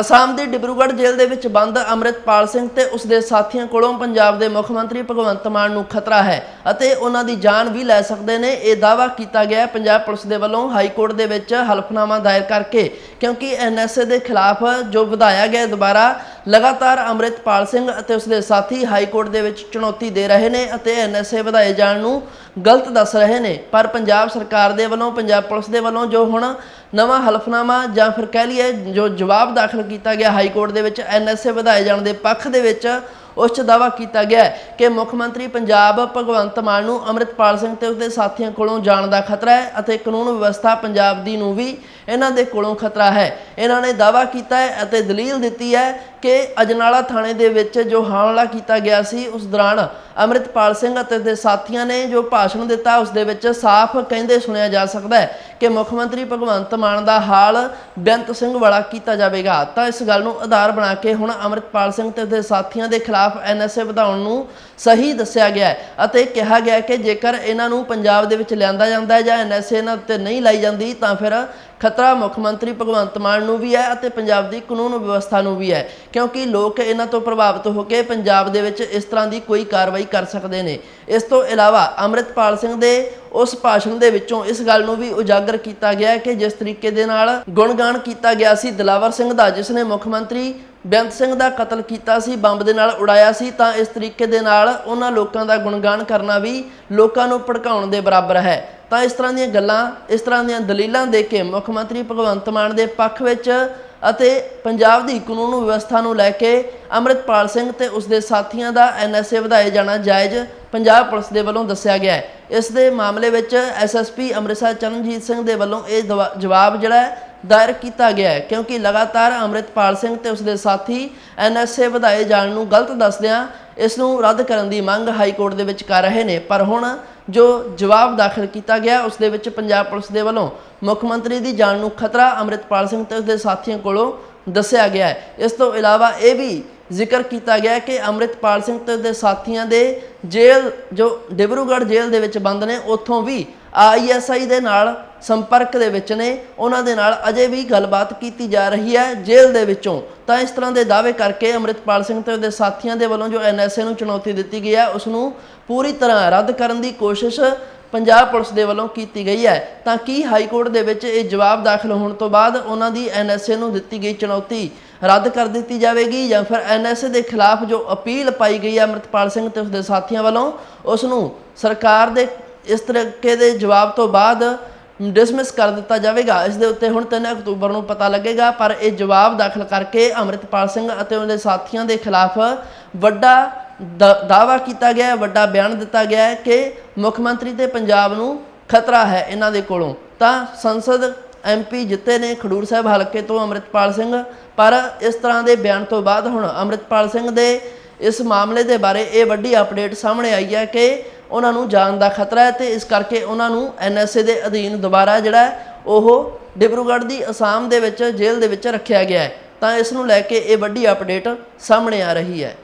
ਅਸਾਮ ਦੀ ਡਿਬਰੂਗੜ੍ਹ ਜੇਲ੍ਹ ਦੇ ਵਿੱਚ ਬੰਦ ਅਮਰਿਤਪਾਲ ਸਿੰਘ ਤੇ ਉਸ ਦੇ ਸਾਥੀਆਂ ਕੋਲੋਂ ਪੰਜਾਬ ਦੇ ਮੁੱਖ ਮੰਤਰੀ ਭਗਵੰਤ ਮਾਨ ਨੂੰ ਖਤਰਾ ਹੈ। ਅਤੇ ਉਹਨਾਂ ਦੀ ਜਾਨ ਵੀ ਲੈ ਸਕਦੇ ਨੇ। ਇਹ ਦਾਅਵਾ ਕੀਤਾ ਗਿਆ ਪੰਜਾਬ ਪੁਲਿਸ ਦੇ ਵੱਲੋਂ ਹਾਈ ਕੋਰਟ ਦੇ ਵਿੱਚ ਹਲਫਨਾਮਾ ਦਾਇਰ ਕਰਕੇ, ਕਿਉਂਕਿ ਐਨਐਸਏ ਦੇ ਖਿਲਾਫ ਜੋ ਵਧਾਇਆ ਗਿਆ ਦੁਬਾਰਾ, ਲਗਾਤਾਰ ਅਮਰਿਤਪਾਲ ਸਿੰਘ ਅਤੇ ਉਸ ਦੇ ਸਾਥੀ ਹਾਈ ਕੋਰਟ ਦੇ ਵਿੱਚ ਚੁਣੌਤੀ ਦੇ ਰਹੇ ਨੇ ਅਤੇ ਐਨਐਸਏ ਵਧਾਏ ਜਾਣ ਨੂੰ ਗਲਤ ਦੱਸ ਰਹੇ ਨੇ। ਪਰ ਪੰਜਾਬ ਸਰਕਾਰ ਦੇ ਵੱਲੋਂ, ਪੰਜਾਬ ਪੁਲਿਸ ਦੇ ਵੱਲੋਂ ਜੋ ਹੁਣ ਨਵਾਂ ਹਲਫਨਾਮਾ ਜਾਂ ਫਿਰ ਕਹਿ ਲਈਏ ਜੋ ਜਵਾਬ ਦਾਖਲ ਕੀਤਾ ਗਿਆ ਹਾਈ ਕੋਰਟ ਦੇ ਵਿੱਚ, ਐਨਐਸਏ ਵਧਾਏ ਜਾਣ ਦੇ ਪੱਖ ਦੇ ਵਿੱਚ ਉਸ 'ਚ ਦਾਅਵਾ ਕੀਤਾ ਗਿਆ ਕਿ ਮੁੱਖ ਮੰਤਰੀ ਪੰਜਾਬ ਭਗਵੰਤ ਮਾਨ ਨੂੰ ਅਮਰਿਤਪਾਲ ਸਿੰਘ ਤੇ ਉਸਦੇ ਸਾਥੀਆਂ ਕੋਲੋਂ ਜਾਣ ਦਾ ਖਤਰਾ ਹੈ ਅਤੇ ਕਾਨੂੰਨ ਵਿਵਸਥਾ ਪੰਜਾਬ ਦੀ ਨੂੰ ਵੀ ਇਹਨਾਂ ਦੇ ਕੋਲੋਂ ਖਤਰਾ ਹੈ। ਇਹਨਾਂ ਨੇ ਦਾਅਵਾ ਕੀਤਾ ਹੈ ਅਤੇ ਦਲੀਲ ਦਿੱਤੀ ਹੈ ਕਿ ਅਜਨਾਲਾ ਥਾਣੇ ਦੇ ਵਿੱਚ ਜੋ ਹਮਲਾ ਕੀਤਾ ਗਿਆ ਸੀ, ਉਸ ਦੌਰਾਨ ਅਮਰਿਤਪਾਲ ਸਿੰਘ ਅਤੇ ਦੇ ਸਾਥੀਆਂ ਨੇ ਜੋ ਭਾਸ਼ਣ ਦਿੱਤਾ, ਉਸ ਦੇ ਵਿੱਚ ਸਾਫ਼ ਕਹਿੰਦੇ ਸੁਣਿਆ ਜਾ ਸਕਦਾ ਹੈ ਕਿ ਮੁੱਖ ਮੰਤਰੀ ਭਗਵੰਤ ਮਾਨ ਦਾ ਹਾਲ ਬੇਅੰਤ ਸਿੰਘ ਵਾਲਾ ਕੀਤਾ ਜਾਵੇਗਾ। ਤਾਂ ਇਸ ਗੱਲ ਨੂੰ ਆਧਾਰ ਬਣਾ ਕੇ ਹੁਣ ਅਮਰਿਤਪਾਲ ਸਿੰਘ ਤੇ ਉਸਦੇ ਸਾਥੀਆਂ ਦੇ ਖਿਲਾਫ ਐਨਐਸਏ ਵਧਾਉਣ ਨੂੰ ਸਹੀ ਦੱਸਿਆ ਗਿਆ ਹੈ ਅਤੇ ਕਿਹਾ ਗਿਆ ਕਿ ਜੇਕਰ ਇਹਨਾਂ ਨੂੰ ਪੰਜਾਬ ਦੇ ਵਿੱਚ ਲਿਆਂਦਾ ਜਾਂਦਾ ਹੈ ਜਾਂ ਐਨਐਸਏ ਇਹਨਾਂ ਉੱਤੇ ਨਹੀਂ ਲਾਈ ਜਾਂਦੀ, ਤਾਂ ਫਿਰ ਖਤਰਾ ਮੁੱਖ ਮੰਤਰੀ ਭਗਵੰਤ ਮਾਨ ਨੂੰ ਵੀ ਹੈ ਅਤੇ ਪੰਜਾਬ ਦੀ ਕਾਨੂੰਨ ਵਿਵਸਥਾ ਨੂੰ ਵੀ ਹੈ, ਕਿਉਂਕਿ ਲੋਕ ਇਹਨਾਂ ਤੋਂ ਪ੍ਰਭਾਵਿਤ ਹੋ ਕੇ ਪੰਜਾਬ ਦੇ ਵਿੱਚ ਇਸ ਤਰ੍ਹਾਂ ਦੀ ਕੋਈ ਕਾਰਵਾਈ ਕਰ ਸਕਦੇ ਨੇ। ਇਸ ਤੋਂ ਇਲਾਵਾ ਅਮਰਿਤਪਾਲ ਸਿੰਘ ਦੇ ਉਸ ਭਾਸ਼ਣ ਦੇ ਵਿੱਚੋਂ ਇਸ ਗੱਲ ਨੂੰ ਵੀ ਉਜਾਗਰ ਕੀਤਾ ਗਿਆ ਕਿ ਜਿਸ ਤਰੀਕੇ ਦੇ ਨਾਲ ਗੁਣਗਾਨ ਕੀਤਾ ਗਿਆ ਸੀ ਦਲਾਵਰ ਸਿੰਘ ਦਾ, ਜਿਸ ਨੇ ਮੁੱਖ ਮੰਤਰੀ ਬੇਅੰਤ ਸਿੰਘ ਦਾ ਕਤਲ ਕੀਤਾ ਸੀ, ਬੰਬ ਦੇ ਨਾਲ ਉਡਾਇਆ ਸੀ, ਤਾਂ ਇਸ ਤਰੀਕੇ ਦੇ ਨਾਲ ਉਹਨਾਂ ਲੋਕਾਂ ਦਾ ਗੁਣਗਾਨ ਕਰਨਾ ਵੀ ਲੋਕਾਂ ਨੂੰ ਭੜਕਾਉਣ ਦੇ ਬਰਾਬਰ ਹੈ। ਤਾਂ ਇਸ ਤਰ੍ਹਾਂ ਦੀਆਂ ਗੱਲਾਂ, ਇਸ ਤਰ੍ਹਾਂ ਦੀਆਂ ਦਲੀਲਾਂ ਦੇ ਕੇ ਮੁੱਖ ਮੰਤਰੀ ਭਗਵੰਤ ਮਾਨ ਦੇ ਪੱਖ ਵਿੱਚ ਅਤੇ ਪੰਜਾਬ ਦੀ ਕਾਨੂੰਨ ਵਿਵਸਥਾ ਨੂੰ ਲੈ ਕੇ ਅਮਰਿਤਪਾਲ ਸਿੰਘ ਤੇ ਉਸ ਦੇ ਸਾਥੀਆਂ ਦਾ ਐਨਐਸਏ ਵਧਾਏ ਜਾਣਾ ਜਾਇਜ਼ ਪੰਜਾਬ ਪੁਲਿਸ ਦੇ ਵੱਲੋਂ ਦੱਸਿਆ ਗਿਆ ਹੈ। ਇਸ ਦੇ ਮਾਮਲੇ ਵਿੱਚ ਐਸਐਸਪੀ ਅੰਮ੍ਰਿਤਸਰ ਚਰਨਜੀਤ ਸਿੰਘ ਦੇ ਵੱਲੋਂ ਇਹ ਦਵਾ- ਜਵਾਬ ਜਿਹੜਾ ਹੈ, ਦਾਇਰ ਕੀਤਾ ਗਿਆ ਹੈ। ਕਿਉਂਕਿ ਲਗਾਤਾਰ ਅੰਮ੍ਰਿਤਪਾਲ ਸਿੰਘ ਤੇ ਉਸ ਦੇ ਸਾਥੀ ਐਨਐਸਏ ਵਧਾਏ ਜਾਣ ਨੂੰ ਗਲਤ ਦੱਸਦਿਆਂ ਇਸ ਨੂੰ ਰੱਦ ਕਰਨ ਦੀ ਮੰਗ ਹਾਈ ਕੋਰਟ ਦੇ ਵਿੱਚ ਕਰ ਰਹੇ ਨੇ। ਪਰ ਹੁਣ ਜੋ ਜਵਾਬ ਦਾਖਲ ਕੀਤਾ ਗਿਆ, ਉਸ ਦੇ ਵਿੱਚ ਪੰਜਾਬ ਪੁਲਿਸ ਦੇ ਵੱਲੋਂ ਮੁੱਖ ਮੰਤਰੀ ਦੀ ਜਾਨ ਨੂੰ ਖਤਰਾ ਅਮਰਿਤਪਾਲ ਸਿੰਘ ਤੇ ਉਸ ਦੇ ਸਾਥੀਆਂ ਕੋਲੋਂ ਦੱਸਿਆ ਗਿਆ ਹੈ। ਇਸ ਤੋਂ ਇਲਾਵਾ ਇਹ ਵੀ ਜ਼ਿਕਰ ਕੀਤਾ ਗਿਆ ਕਿ ਅਮਰਿਤਪਾਲ ਸਿੰਘ ਤੇ ਉਹਦੇ ਸਾਥੀਆਂ ਦੇ ਜੇਲ੍ਹ, ਜੋ ਡਿਬਰੂਗੜ੍ਹ ਜੇਲ੍ਹ ਦੇ ਵਿੱਚ ਬੰਦ ਨੇ, ਉੱਥੋਂ ਵੀ ਆਈਐਸਆਈ ਦੇ ਨਾਲ ਸੰਪਰਕ ਦੇ ਵਿੱਚ ਨੇ। ਉਹਨਾਂ ਦੇ ਨਾਲ ਅਜੇ ਵੀ ਗੱਲਬਾਤ ਕੀਤੀ ਜਾ ਰਹੀ ਹੈ ਜੇਲ੍ਹ ਦੇ ਵਿੱਚੋਂ। ਤਾਂ ਇਸ ਤਰ੍ਹਾਂ ਦੇ ਦਾਅਵੇ ਕਰਕੇ ਅਮਰਿਤਪਾਲ ਸਿੰਘ ਤੇ ਉਹਦੇ ਸਾਥੀਆਂ ਦੇ ਵੱਲੋਂ ਜੋ ਐਨਐਸਏ ਨੂੰ ਚੁਣੌਤੀ ਦਿੱਤੀ ਗਈ ਹੈ ਉਸ ਨੂੰ ਪੂਰੀ ਤਰ੍ਹਾਂ ਰੱਦ ਕਰਨ ਦੀ ਕੋਸ਼ਿਸ਼ ਪੰਜਾਬ ਪੁਲਿਸ ਦੇ ਵੱਲੋਂ ਕੀਤੀ ਗਈ ਹੈ। ਤਾਂ ਕੀ ਹਾਈ ਕੋਰਟ ਦੇ ਵਿੱਚ ਇਹ ਜਵਾਬ ਦਾਖਲ ਹੋਣ ਤੋਂ ਬਾਅਦ ਉਹਨਾਂ ਦੀ ਐਨਐਸਏ ਨੂੰ ਦਿੱਤੀ ਗਈ ਚੁਣੌਤੀ ਰੱਦ ਕਰ ਦਿੱਤੀ ਜਾਵੇਗੀ ਜਾਂ ਫਿਰ ਐਨਐਸਏ ਦੇ ਖਿਲਾਫ ਜੋ ਅਪੀਲ ਪਾਈ ਗਈ ਹੈ ਅਮਰਿਤਪਾਲ ਸਿੰਘ ਤੇ ਉਸਦੇ ਸਾਥੀਆਂ ਵੱਲੋਂ ਉਸ ਨੂੰ ਸਰਕਾਰ ਦੇ ਇਸ ਤਰੀਕੇ ਦੇ ਜਵਾਬ ਤੋਂ ਬਾਅਦ ਡਿਸਮਿਸ ਕਰ ਦਿੱਤਾ ਜਾਵੇਗਾ। ਇਸ ਦੇ ਉੱਤੇ ਹੁਣ 3 ਅਕਤੂਬਰ ਨੂੰ ਪਤਾ ਲੱਗੇਗਾ, ਪਰ ਇਹ ਜਵਾਬ ਦਾਖਲ ਕਰਕੇ ਅਮਰਿਤਪਾਲ ਸਿੰਘ ਅਤੇ ਉਹਦੇ ਸਾਥੀਆਂ ਦੇ ਖਿਲਾਫ ਵੱਡਾ ਦ- ਦਾਅਵਾ ਕੀਤਾ ਗਿਆ ਹੈ, ਵੱਡਾ ਬਿਆਨ ਦਿੱਤਾ ਗਿਆ ਹੈ ਕਿ ਮੁੱਖ ਮੰਤਰੀ ਤੇ ਪੰਜਾਬ ਨੂੰ ਖਤਰਾ ਹੈ ਇਹਨਾਂ ਦੇ ਕੋਲੋਂ। ਤਾਂ ਸੰਸਦ ਐਮਪੀ ਜਿੱਤੇ ਨੇ ਖਡੂਰ ਸਾਹਿਬ ਹਲਕੇ ਤੋਂ ਅਮਰਿਤਪਾਲ ਸਿੰਘ, ਪਰ ਇਸ ਤਰ੍ਹਾਂ ਦੇ ਬਿਆਨ ਤੋਂ ਬਾਅਦ ਹੁਣ ਅਮਰਿਤਪਾਲ ਸਿੰਘ ਦੇ ਇਸ ਮਾਮਲੇ ਦੇ ਬਾਰੇ ਇਹ ਵੱਡੀ ਅਪਡੇਟ ਸਾਹਮਣੇ ਆਈ ਹੈ ਕਿ ਉਹਨਾਂ ਨੂੰ ਜਾਨ ਦਾ ਖਤਰਾ ਹੈ ਤੇ ਇਸ ਕਰਕੇ ਉਹਨਾਂ ਨੂੰ ਐਨਐਸਏ ਦੇ ਅਧੀਨ ਦੁਬਾਰਾ ਜਿਹੜਾ ਉਹ ਡਿਬਰੂਗੜ੍ਹ ਦੀ ਅਸਾਮ ਦੇ ਵਿੱਚ ਜੇਲ੍ਹ ਦੇ ਵਿੱਚ ਰੱਖਿਆ ਗਿਆ ਹੈ। ਤਾਂ ਇਸ ਨੂੰ ਲੈ ਕੇ ਇਹ ਵੱਡੀ ਅਪਡੇਟ ਸਾਹਮਣੇ ਆ ਰਹੀ ਹੈ।